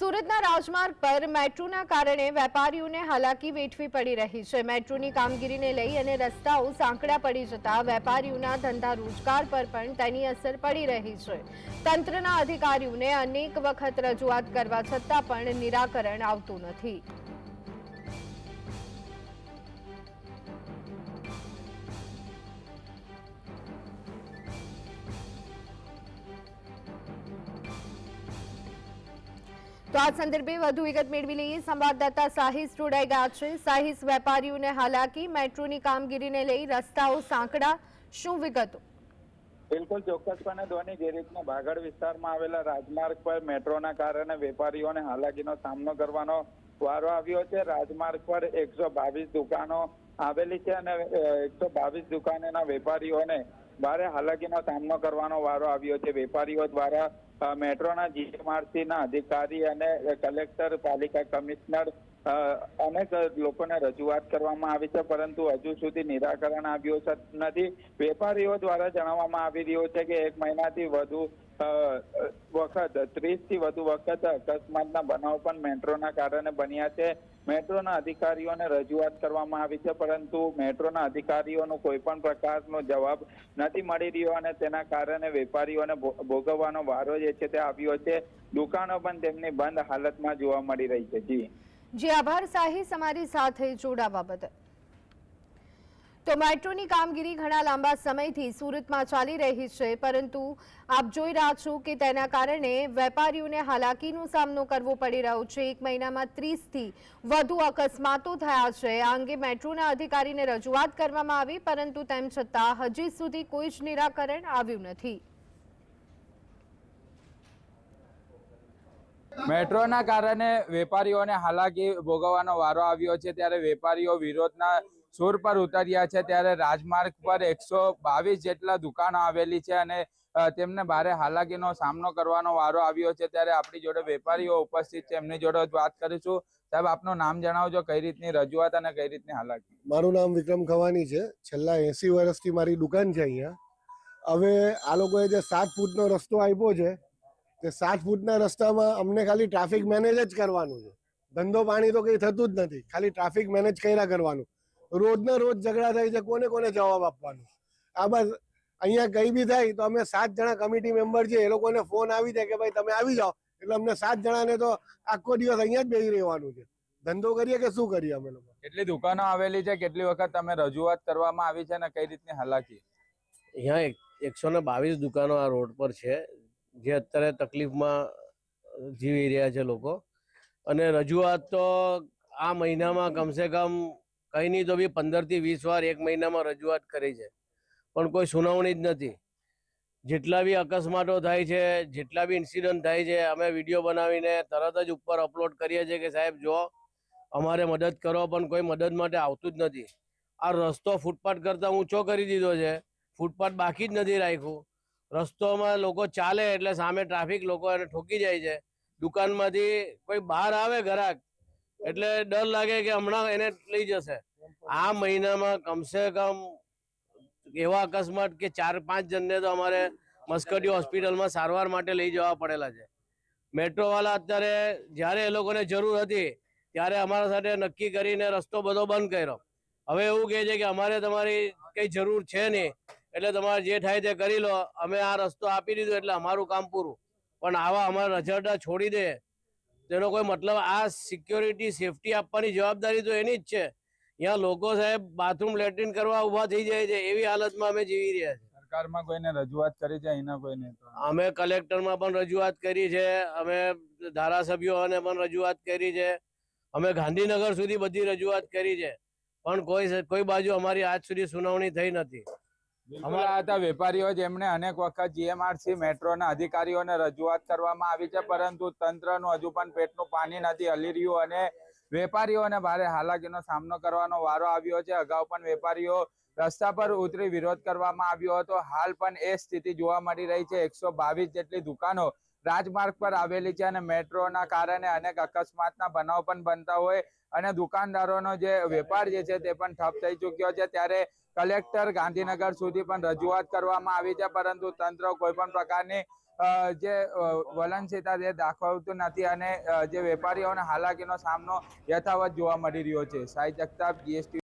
સુરતના રાજમાર્ગ પર મેટ્રોના કારણે વેપારીઓને હાલાકી વેઠવી પડી રહી છે. મેટ્રોની કામગીરીને લઈ અને રસ્તાઓ સાંકડા પડી જતા વેપારીઓના ધંધા રોજગાર પર પણ તેની અસર પડી રહી છે. તંત્રના અધિકારીઓને અનેક વખત રજૂઆત કરવા છતાં પણ નિરાકરણ આવતું નથી. તો આ સંદર્ભે વધુ વિગત મેળવી લઈએ. સંવાદદાતા સાહિસ જોડાઈ ગયા છે. સાહિસ, વેપારીઓને હાલાકી, મેટ્રોની કામગીરીને લઈ રસ્તાઓ સાંકડા. શું વિગતો? બિલકુલ ચોક્કસપણે ધોની જે રીતના ભાગળ વિસ્તારમાં આવેલા રાજમાર્ગ પર મેટ્રોના કારણે વેપારીઓને હાલાકીનો સામનો કરવાનો વારો આવ્યો છે. રાજમાર્ગ પર એકસો બાવીસ દુકાનો આવેલી છે અને એકસો બાવીસ દુકાનોના વેપારીઓને ભારે હાલાકીનો સામનો કરવાનો વારો આવ્યો છે. વેપારીઓ દ્વારા મેટ્રોના જીએમઆરસીના અધિકારી અને કલેક્ટર, પાલિકા કમિશનર અનેક લોકોને રજૂઆત કરવામાં આવી છે, પરંતુ હજુ સુધી નિરાકરણ આવ્યું નથી. વેપારીઓ દ્વારા જણાવવામાં આવી રહ્યું છે કે એક મહિનાથી વધુ વખત ત્રીસથી વધુ વખત અકસ્માતના બનાવ પણ મેટ્રોના કારણે બન્યા છે. મેટ્રોના અધિકારીઓને રજૂઆત કરવામાં આવી છે, પરંતુ મેટ્રોના અધિકારીઓનો કોઈ પણ પ્રકારનો જવાબ નથી મળી રહ્યો અને તેના કારણે વેપારીઓને ભોગવવાનો વારો જે છે તે આવ્યો છે. દુકાનો પણ તેમની બંધ હાલતમાં જોવા મળી રહી છે. જી. જી, આભાર સાહી અમારી સાથે જોડાવા બદલ. તો મેટ્રોની કામગીરી ઘણા લાંબા સમયથી સુરતમાં ચાલી રહી છે, પરંતુ આપ જોઈ રહ્યા છો કે તેના કારણે વેપારીઓને હાલાકીનો સામનો કરવો પડી રહ્યો છે. એક મહિનામાં ત્રીસથી વધુ અકસ્માતો થયા છે. આ અંગે મેટ્રોના અધિકારીને રજૂઆત કરવામાં આવી, પરંતુ તેમ છતાં હજી સુધી કોઈ જ નિરાકરણ આવ્યું નથી. મેટ્રોના કારણે વેપારીઓને હાલાકી ભોગવવાનો વારો આવ્યો છે. ત્યારે વેપારીઓ વિરોધના સુર પર ઉતર્યા છે. ત્યારે રાજમાર્ગ પર એકસો બાવીસ જેટલા દુકાનો આવેલી છે અને તેમને ભારે હાલાકીનો સામનો કરવાનો વારો આવ્યો છે. ત્યારે આપણી જોડે વેપારીઓ ઉપસ્થિત છે. એમની જોડે વાત કરીશું. સાહેબ, આપનું નામ જણાવજો. કઈ રીતની રજૂઆત અને કઈ રીતની હાલાકી? મારું નામ વિક્રમ ખવાની છે. છેલ્લા એસી વર્ષથી મારી દુકાન છે અહીંયા. હવે આ લોકોએ જે સાત ફૂટનો રસ્તો આપ્યો છે તે સાત ફૂટના રસ્તામાં અમને ખાલી ટ્રાફિક મેનેજ જ કરવાનું છે. ધંધો પાણી તો કંઈ થતું જ નથી. ખાલી ટ્રાફિક મેનેજ કર્યા કરવાનું. રોજના રોજ ઝઘડા થાય છે. કોને કોને જવાબ આપવાનો? આ બસ અહીંયા કંઈ બી થાય તો અમે સાત જણા કમિટી મેમ્બર છે એ લોકોને ફોન આવી જાય કે ભાઈ તમે આવી જાઓ. એટલે અમને સાત જણાને તો આખો દિવસ અહીંયા જ બેસી રહેવાનું છે. ધંધો કરીએ કે શું કરીએ અમે લોકો? કેટલી દુકાનો આવેલી છે? કેટલી વખત તમે રજૂઆત કરવામાં આવી છે અને કઈ રીતની હાલાકી? અહીંયા એકસો ને બાવીસ દુકાનો આ રોડ પર છે. જે અત્યારે તકલીફમાં જીવી રહ્યા છે લોકો. અને રજૂઆત તો આ મહિનામાં કમસે કમ કંઈ નહીં તો બી પંદરથી વીસ વાર એક મહિનામાં રજૂઆત કરી છે. પણ કોઈ સુનાવણી જ નથી. જેટલા બી અકસ્માતો થાય છે, જેટલા બી ઇન્સિડન્ટ થાય છે, અમે વીડિયો બનાવીને તરત જ ઉપર અપલોડ કરીએ છીએ કે સાહેબ જો અમારે મદદ કરો, પણ કોઈ મદદ માટે આવતું જ નથી. આ રસ્તો ફૂટપાથ કરતાં ઊંચો કરી દીધો છે. ફૂટપાથ બાકી જ નથી રાખ્યું. રસ્તોમાં લોકો ચાલે એટલે સામે ટ્રાફિક લોકો એને ઠોકી જાય છે. દુકાનમાંથી કોઈ બહાર આવે ગ્રાહક એટલે ડર લાગે કે હમણાં એને લઈ જશે. આ મહિનામાં કમસે કમ એવા અકસ્માત કે ચાર પાંચ જણને તો અમારે મસ્કટી હોસ્પિટલમાં સારવાર માટે લઈ જવા પડેલા છે. મેટ્રોવાલા અત્યારે જ્યારે એ લોકોને જરૂર હતી, ત્યારે અમારા સાથે નક્કી કરીને રસ્તો બધો બંધ કર્યો. હવે એવું કહે છે કે અમારે તમારી કંઈ જરૂર છે નહીં. એટલે તમારે જે થાય તે કરી લો. અમે આ રસ્તો આપી દીધો એટલે અમારું કામ પૂરું. પણ આવા અમારા રજરડા છોડી દે. તેનો કોઈ મતલબ આ સિક્યોરિટી સેફટી આપવાની જવાબદારી તો એની જ છે. અહીંયા લોકો સાહેબ બાથરૂમ લેટ્રિન કરવા ઊભા થઈ જાય છે. એવી હાલતમાં અમે જીવી રહ્યા છીએ. સરકારમાં કોઈને રજૂઆત કરી છે? અહીંના કોઈને અમે કલેક્ટરમાં પણ રજૂઆત કરી છે. અમે ધારાસભ્યોને પણ રજૂઆત કરી છે. અમે ગાંધીનગર સુધી બધી રજૂઆત કરી છે. પણ કોઈ કોઈ બાજુ અમારી આજ સુધી સુનાવણી થઈ નથી. આ હતા વેપારીઓ જેમણે અનેક વખત જીએમઆરસી મેટ્રોના અધિકારીઓને રજૂઆત કરવામાં આવી છે, પરંતુ તંત્રનું હજુ પણ પેટનું પાણી નથી હલી રહ્યું અને વેપારીઓને ભારે હાલાકીનો સામનો કરવાનો વારો આવ્યો છે. અગાઉ પણ વેપારીઓ રસ્તા પર ઉતરી વિરોધ કરવામાં આવ્યો હતો. હાલ પણ એ સ્થિતિ જોવા મળી રહી છે. એકસો જેટલી દુકાનો રાજમાર્ગ પર આવેલી છે અને મેટ્રોના કારણે અનેક અકસ્માતના બનાવ પણ બનતા હોય અને દુકાનદારોનો જે વેપાર જે છે તે પણ ઠપ થઈ ચુક્યો છે. ત્યારે કલેક્ટર ગાંધીનગર સુધી પણ રજૂઆત કરવામાં આવી છે, પરંતુ તંત્ર કોઈ પણ પ્રકારની જે વલનશીલતા તે દાખવતું નથી અને જે વેપારીઓને હાલાકીનો સામનો યથાવત જોવા મળી રહ્યો છે. સાઈ જગતાપ જીએસટી